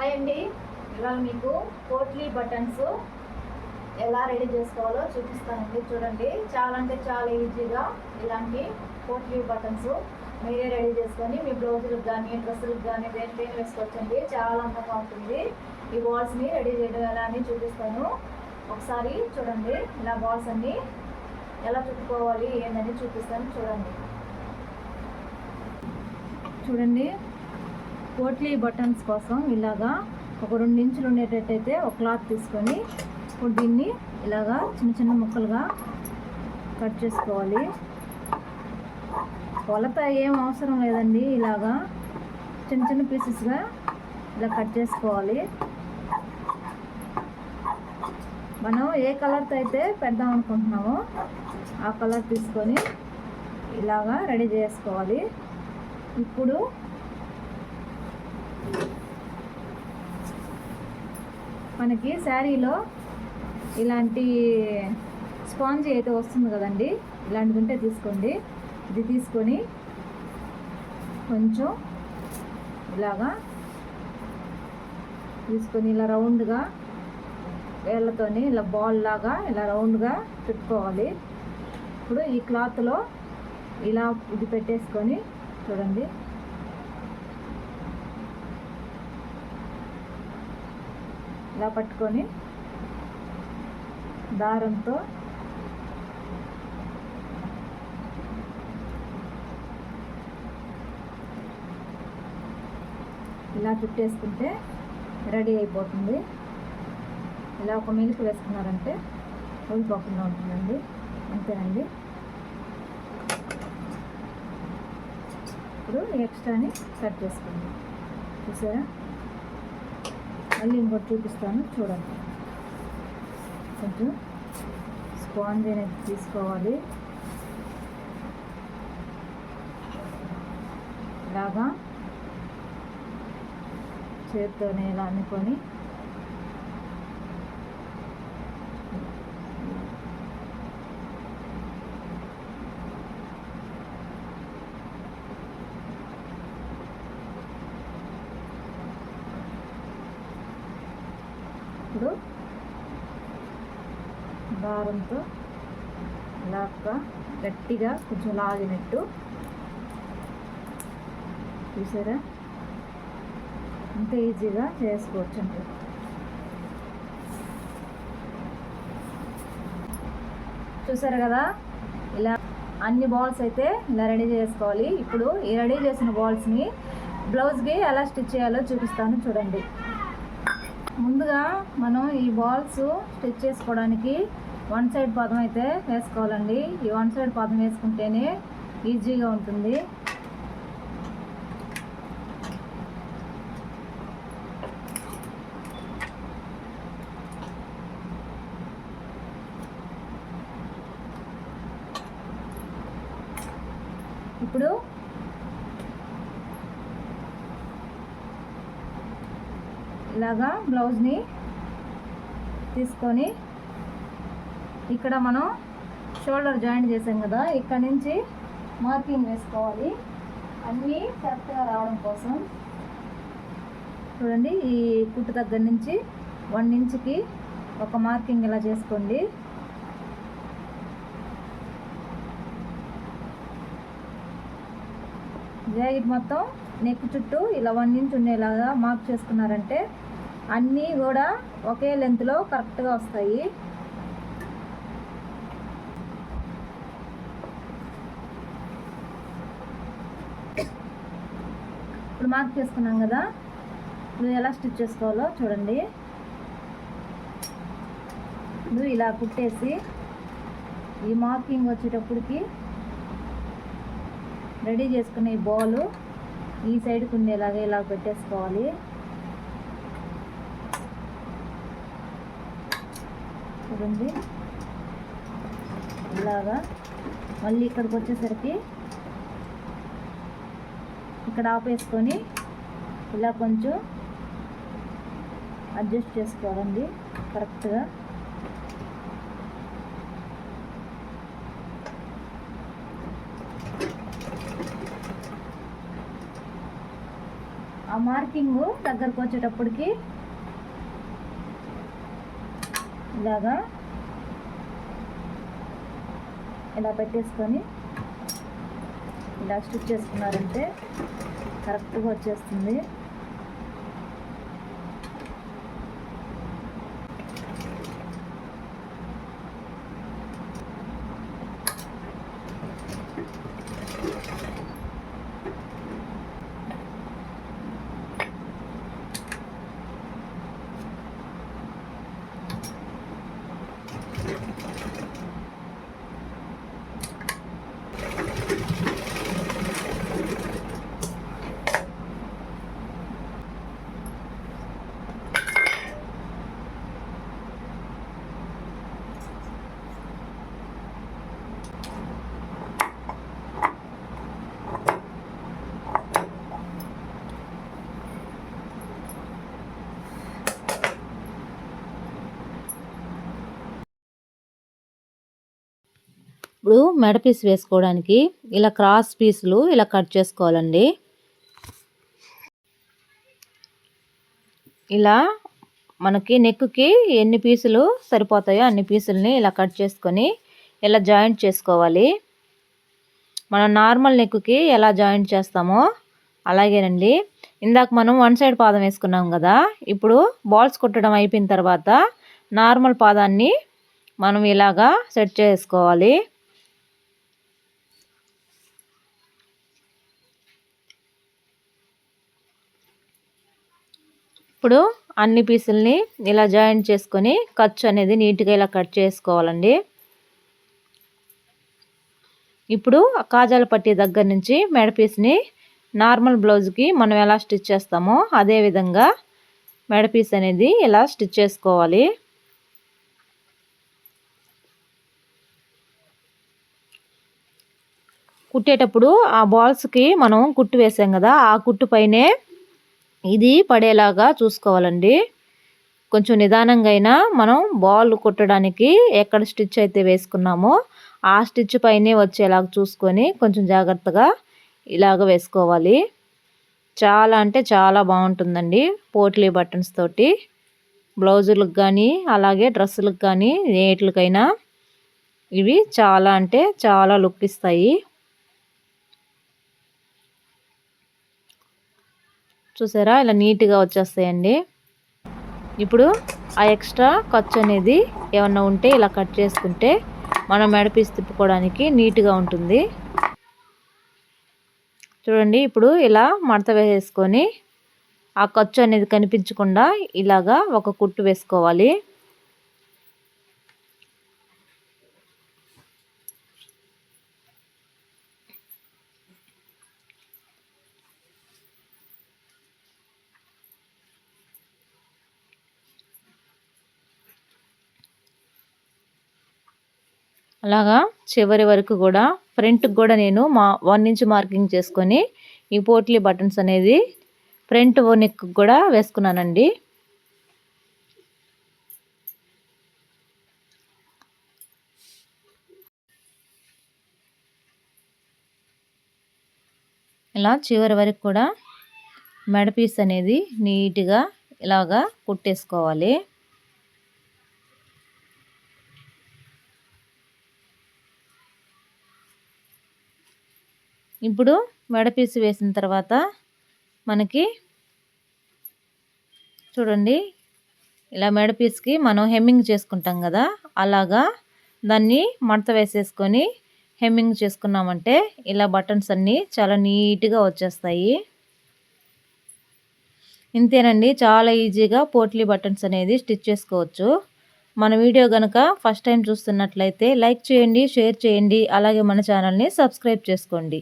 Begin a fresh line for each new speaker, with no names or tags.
Hi అండి. ఇవాళ మీకు పోట్లీ బటన్స్ ఎలా రెడీ చేసుకోవాలో చూపిస్తానండి. చూడండి. చాలా అంటే చాలా ఈజీగా ఇలాంటి పోట్లీ బటన్స్ మీరే రెడీ చేసుకొని మీ బ్లౌజులకు కానీ డ్రెస్సులకు కానీ దేనికైనా వేసుకోవచ్చండి చాలా అందంగా ఉంటుంది ఈ బాల్స్ని రెడీ చేయడం ఎలా అని చూపిస్తాను. ఒకసారి చూడండి. ఇలా బాల్స్ అన్నీ ఎలా చుట్టుకోవాలి ఏందని చూపిస్తాను. చూడండి. చూడండి. పోట్లీ బటన్స్ కోసం ఇలాగా ఒక రెండు ఇంచులు ఉండేటట్టయితే ఒక క్లాత్ తీసుకొని ఇప్పుడు దీన్ని ఇలాగా చిన్న చిన్న ముక్కలుగా కట్ చేసుకోవాలి. కొలత ఏం అవసరం లేదండి. ఇలాగా చిన్న చిన్న పీసెస్గా ఇలా కట్ చేసుకోవాలి. మనం ఏ కలర్తో అయితే పెడదాం అనుకుంటున్నామో ఆ కలర్ తీసుకొని ఇలాగా రెడీ చేసుకోవాలి. ఇప్పుడు మనకి శారీలో ఇలాంటి స్పాంజ్ అయితే వస్తుంది కదండి. ఇలాంటిది ఉంటే తీసుకోండి. ఇది తీసుకొని కొంచెం ఇలాగా తీసుకొని ఇలా రౌండ్గా వేళ్ళతోని ఇలా బాల్ లాగా ఇలా రౌండ్గా పెట్టుకోవాలి. ఇప్పుడు ఈ క్లాత్లో ఇలా ఇది పెట్టేసుకొని చూడండి. ఇలా పట్టుకొని దారంతో ఇలా చుట్టేసుకుంటే రెడీ అయిపోతుంది. ఇలా ఒక మిల్క్ వేసుకున్నారంటే ఊడిపోకుండా ఉంటుందండి. అంతేనండి. ఇప్పుడు ఎక్స్ట్రాని కట్ చేసుకుందాం చూసారా? మళ్ళీ ఇంకోటి చూపిస్తాను చూడండి. కొంచెం స్పాంజ్ అనేది తీసుకోవాలి. ఇలాగా చేతితోనే ఇలా అనుకొని ఇప్పుడు దారంతో ఇలాగా గట్టిగా కొంచెం లాగినట్టు. చూసారా? అంత ఈజీగా చేసుకోవచ్చు అండి చూసారు కదా? ఇలా అన్ని బాల్స్ అయితే ఇలా రెడీ చేసుకోవాలి. ఇప్పుడు ఈ రెడీ చేసిన బాల్స్ని బ్లౌజ్కి ఎలా స్టిచ్ చేయాలో చూపిస్తాను చూడండి. ముందుగా మనం ఈ బాల్స్ స్టిచ్ చేసుకోవడానికి వన్ సైడ్ పాదం అయితే వేసుకోవాలండి. ఈ వన్ సైడ్ పాదం వేసుకుంటేనే ఈజీగా ఉంటుంది. ఇప్పుడు ఇలాగా బ్లౌజ్ని తీసుకొని ఇక్కడ మనం షోల్డర్ జాయింట్ చేసాం కదా ఇక్కడ నుంచి మార్కింగ్ వేసుకోవాలి. అన్నీ కరెక్ట్గా రావడం కోసం. చూడండి ఈ కుట్టు దగ్గర నుంచి వన్ ఇంచ్కి ఒక మార్కింగ్ ఇలా చేసుకోండి. జాకెట్ మొత్తం నెక్ చుట్టూ ఇలా వన్ ఇంచ్ ఉండేలాగా మార్క్ చేసుకున్నారంటే అన్నీ కూడా ఒకే లెంత్లో కరెక్ట్గా వస్తాయి. ఇప్పుడు మార్క్ చేసుకున్నాం కదా. ఇప్పుడు ఎలా స్టిచ్ చేసుకోవాలో చూడండి. ఇప్పుడు ఇలా కుట్టేసి ఈ మార్కింగ్ వచ్చేటప్పటికి రెడీ చేసుకునే ఈ బాల్ ఈ సైడ్కి ఉండేలాగా ఇలా పెట్టేసుకోవాలి. చూడండి ఇలాగా. మళ్ళీ ఇక్కడికి వచ్చేసరికి ఇక్కడ ఆపేసుకొని ఇలా కొంచెం అడ్జస్ట్ చేసుకోవాలండి కరెక్ట్గా. ఆ మార్కింగ్ దగ్గరకు వచ్చేటప్పటికి ఇలాగా ఇలా పెట్టేసుకొని ఇలా స్టిచ్ చేసుకున్నారంటే కరెక్ట్గా వచ్చేస్తుంది.
ఇప్పుడు మెడ పీస్ వేసుకోవడానికి ఇలా క్రాస్ పీసులు ఇలా కట్ చేసుకోవాలండి. ఇలా మనకి నెక్కి ఎన్ని పీసులు సరిపోతాయో అన్ని పీసులని ఇలా కట్ చేసుకొని ఇలా జాయింట్ చేసుకోవాలి. మనం నార్మల్ నెక్కి ఎలా జాయింట్ చేస్తామో అలాగేనండి. ఇందాక మనం వన్ సైడ్ పాదం వేసుకున్నాం కదా ఇప్పుడు బాల్స్ కుట్టడం అయిపోయిన తర్వాత నార్మల్ పాదాన్ని మనం ఇలాగా సెట్ చేసుకోవాలి. ఇప్పుడు అన్ని పీసుల్ని ఇలా జాయింట్ చేసుకొని ఖర్చు అనేది నీట్గా ఇలా కట్ చేసుకోవాలండి. ఇప్పుడు కాజాల పట్టి దగ్గర నుంచి మెడ పీస్ని నార్మల్ బ్లౌజ్కి మనం ఎలా స్టిచ్ చేస్తామో అదే విధంగా మెడ పీస్ అనేది ఇలా స్టిచ్ చేసుకోవాలి. కుట్టేటప్పుడు ఆ బాల్స్కి మనం కుట్టు వేసాం కదా ఆ కుట్టు పైనే ఇది పడేలాగా చూసుకోవాలండి. కొంచెం నిదానంగా అయినా మనం బాల్ కుట్టడానికి ఎక్కడ స్టిచ్ అయితే వేసుకున్నామో ఆ స్టిచ్ పైనే వచ్చేలాగా చూసుకొని కొంచెం జాగ్రత్తగా ఇలాగ వేసుకోవాలి. చాలా అంటే చాలా బాగుంటుందండి పోట్లీ బటన్స్ తోటి. బ్లౌజులకు కానీ అలాగే డ్రెస్సులకు కానీ నేట్లకైనా ఇవి చాలా అంటే చాలా లుక్ ఇస్తాయి. చూసారా? ఇలా నీట్గా వచ్చేస్తాయండి. ఇప్పుడు ఆ ఎక్స్ట్రా ఖర్చు అనేది ఏమన్నా ఉంటే ఇలా కట్ చేసుకుంటే మనం మెడపీస్ తిప్పుకోవడానికి నీట్గా ఉంటుంది. చూడండి ఇప్పుడు ఇలా మడత వేసేసుకొని ఆ ఖర్చు అనేది కనిపించకుండా ఇలాగా ఒక కుట్టు వేసుకోవాలి. అలాగా చివరి వరకు కూడా ఫ్రంట్కి కూడా నేను మా వన్ ఇంచ్ మార్కింగ్ చేసుకొని ఈ పోట్లీ బటన్స్ అనేది ఫ్రంట్ నెక్ కూడా వేసుకున్నానండి. ఇలా చివరి వరకు కూడా మెడ పీస్ అనేది నీట్గా ఇలాగా కుట్టేసుకోవాలి. ఇప్పుడు మెడపీసు వేసిన తర్వాత మనకి చూడండి ఇలా మెడపీస్కి మనం హెమ్మింగ్ చేసుకుంటాం కదా అలాగా దాన్ని మడత వేసేసుకొని హెమ్మింగ్ చేసుకున్నామంటే ఇలా బటన్స్ అన్నీ చాలా నీట్గా వచ్చేస్తాయి. ఇంతేనండి చాలా ఈజీగా పోట్లీ బటన్స్ అనేది స్టిచ్ చేసుకోవచ్చు. మన వీడియో కనుక ఫస్ట్ టైం చూస్తున్నట్లయితే లైక్ చేయండి షేర్ చేయండి అలాగే మన ఛానల్ని సబ్స్క్రైబ్ చేసుకోండి.